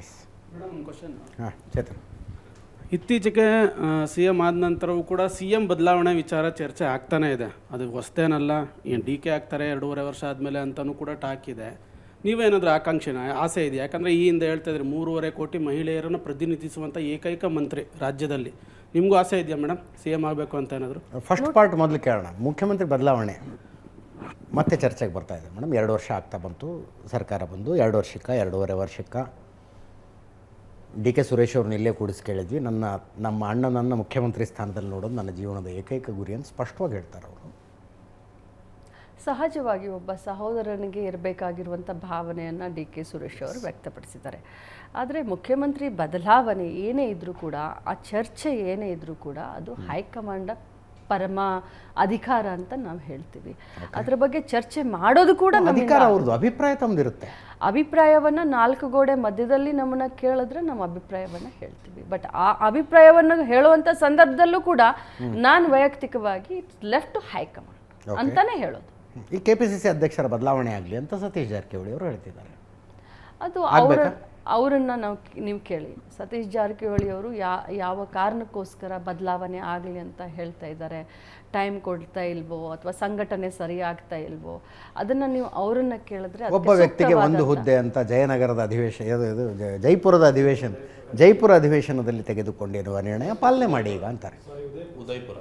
Yes madam question ಹಾಂ ಚೇತನ್. ಇತ್ತೀಚೆಗೆ C M ಆದ ನಂತರವೂ ಕೂಡ ಸಿ ಎಂ ಬದಲಾವಣೆ ವಿಚಾರ ಚರ್ಚೆ ಆಗ್ತಾನೇ ಇದೆ. ಅದು ಹೊಸ್ತೇನಲ್ಲ ಏನು ಡಿ ಕೆ ಆಗ್ತಾರೆ ಎರಡೂವರೆ ವರ್ಷ ಆದಮೇಲೆ ಅಂತಲೂ ಕೂಡ ಟಾಕ್ ಇದೆ. ನೀವೇನಾದರೂ ಆಕಾಂಕ್ಷೆನ ಆಸೆ ಇದೆ ಯಾಕಂದರೆ ಈ ಹಿಂದೆ ಹೇಳ್ತಾ ಇದ್ರಿ ಮೂರುವರೆ ಕೋಟಿ ಮಹಿಳೆಯರನ್ನು ಪ್ರತಿನಿಧಿಸುವಂಥ ಏಕೈಕ ಮಂತ್ರಿ ರಾಜ್ಯದಲ್ಲಿ. ನಿಮಗೂ ಆಸೆ ಇದೆಯಾ ಮೇಡಮ್ ಸಿ ಎಂ ಆಗಬೇಕು ಅಂತ ಏನಾದರೂ? ಫಸ್ಟ್ ಪಾರ್ಟ್ ಮೊದಲು ಕೇಳೋಣ. ಮುಖ್ಯಮಂತ್ರಿ ಬದಲಾವಣೆ. ಮತ್ತೆ ಚರ್ಚೆಗೆ ಬರ್ತಾ ಇದೆ. ಮೇಡಮ್ ಎರಡು ವರ್ಷ ಆಗ್ತಾ ಬಂತು. ಸರ್ಕಾರ ಬಂದು ಎರಡು ವರ್ಷಕ್ಕೆ ಎರಡೂವರೆ ವರ್ಷಕ್ಕೆ. ಡಿ ಕೆ ಸುರೇಶ್ ಅವ್ರನ್ನ ಇಲ್ಲೇ ಕೂಡಿಸಿ ಕೇಳಿದ್ವಿ. ನನ್ನ ನಮ್ಮ ಅಣ್ಣನನ್ನು ಮುಖ್ಯಮಂತ್ರಿ ಸ್ಥಾನದಲ್ಲಿ ನೋಡೋದು ನನ್ನ ಜೀವನದ ಏಕೈಕ ಗುರಿ ಅಂತ ಸ್ಪಷ್ಟವಾಗಿ ಹೇಳ್ತಾರೆ ಅವರು. ಸಹಜವಾಗಿ ಒಬ್ಬ ಸಹೋದರನಿಗೆ ಇರಬೇಕಾಗಿರುವಂಥ ಭಾವನೆಯನ್ನು ಡಿ ಕೆ ಸುರೇಶ್ ಅವರು ವ್ಯಕ್ತಪಡಿಸಿದ್ದಾರೆ. ಆದರೆ ಮುಖ್ಯಮಂತ್ರಿ ಬದಲಾವಣೆ ಏನೇ ಇದ್ದರೂ ಕೂಡ ಆ ಚರ್ಚೆ ಏನೇ ಇದ್ದರೂ ಕೂಡ ಅದು ಹೈಕಮಾಂಡ ಪರಮ ಅಧಿಕಾರ ಅಂತ ನಾವು ಹೇಳ್ತೀವಿ. ಅದ್ರ ಬಗ್ಗೆ ಚರ್ಚೆ ಮಾಡೋದು ಕೂಡ ಅಧಿಕಾರ ಅವ್ರದ್ದು ಅಭಿಪ್ರಾಯ ತಂದಿರುತ್ತೆ ಅಭಿಪ್ರಾಯವನ್ನ ನಾಲ್ಕು ಗೋಡೆ ಮಧ್ಯದಲ್ಲಿ ನಮ್ಮನ್ನ ಕೇಳಿದ್ರೆ ನಮ್ಮ ಅಭಿಪ್ರಾಯವನ್ನ ಹೇಳ್ತೀವಿ. ಬಟ್ ಆ ಅಭಿಪ್ರಾಯವನ್ನು ಹೇಳುವಂತ ಸಂದರ್ಭದಲ್ಲೂ ಕೂಡ ನಾನು ವೈಯಕ್ತಿಕವಾಗಿ ಇಟ್ಸ್ ಲೆಫ್ಟ್ ಟು ಹೈಕಮಾಂಡ್ ಅಂತಾನೆ ಹೇಳೋದು. ಈ ಕೆ ಪಿ ಸಿ ಸಿ ಅಧ್ಯಕ್ಷರ ಬದಲಾವಣೆ ಆಗಲಿ ಅಂತ ಸತೀಶ್ ಜಾರಕಿಹೊಳಿ ಅವರು ಹೇಳ್ತಿದ್ದಾರೆ. ಅದು ಅವರ ಅವರನ್ನ ನಾವು ನೀವು ಕೇಳಿ. ಸತೀಶ್ ಜಾರಕಿಹೊಳಿ ಅವರು ಯಾ ಯಾವ ಕಾರಣಕ್ಕೋಸ್ಕರ ಬದಲಾವಣೆ ಆಗಲಿ ಅಂತ ಹೇಳ್ತಾ ಇದ್ದಾರೆ. ಟೈಮ್ ಕೊಡ್ತಾ ಇಲ್ವೋ ಅಥವಾ ಸಂಘಟನೆ ಸರಿಯಾಗ್ತಾ ಆಗ್ತಾ ಇಲ್ವೋ ಅದನ್ನ ನೀವು ಅವರನ್ನ ಕೇಳಿದ್ರೆ ಒಬ್ಬ ವ್ಯಕ್ತಿಗೆ ಒಂದು ಹುದ್ದೆ ಅಂತ ಜಯನಗರದ ಅಧಿವೇಶನ ಇದು? ಜೈಪುರದ ಅಧಿವೇಶನ ಜೈಪುರ ಅಧಿವೇಶನದಲ್ಲಿ ತೆಗೆದುಕೊಂಡಿರುವ ನಿರ್ಣಯ ಪಾಲನೆ ಮಾಡಿ ಈಗ ಅಂತಾರೆ.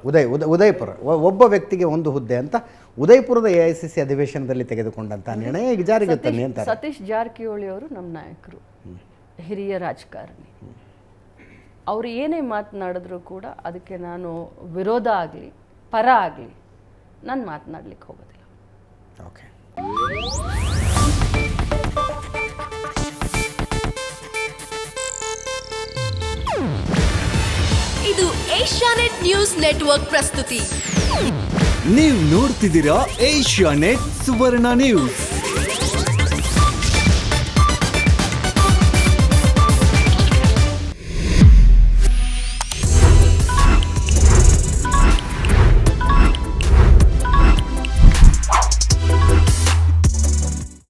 ಉದಯ್ ಉದ ಉದಯಪುರ. ಒ- ಒಬ್ಬ ವ್ಯಕ್ತಿಗೆ ಒಂದು ಹುದ್ದೆ ಅಂತ ಉದಯಪುರದ ಎ ಐ ಸಿ ಸಿ ಅಧಿವೇಶನದಲ್ಲಿ ತೆಗೆದುಕೊಂಡಂಥ ನಿರ್ಣಯ ಈಗ ಜಾರಿಗೆ ತನ್ನಿ ಅಂತಾರೆ. ಸತೀಶ್ ಜಾರಕಿಹೊಳಿ ಅವರು ನಮ್ಮ ನಾಯಕರು. ಹಿರಿಯ ರಾಜಕಾರಣಿ. ಅವರು ಏನೇ ಮಾತನಾಡಿದ್ರೂ ಕೂಡ ಅದಕ್ಕೆ ನಾನು ವಿರೋಧ ಆಗಲಿ ಪರ ಆಗಲಿ ನಾನು ಮಾತನಾಡ್ಲಿಕ್ಕೆ ಹೋಗೋದಿಲ್ಲ. ಓಕೆ. ಇದು ಏಷ್ಯಾನೆಟ್ ನ್ಯೂಸ್ ನೆಟ್ವರ್ಕ್ ಪ್ರಸ್ತುತಿ. ನೀವು ನೋಡ್ತಿದ್ದೀರಾ ಏಷ್ಯಾ ನೆಟ್ ಸುವರ್ಣ ನ್ಯೂಸ್.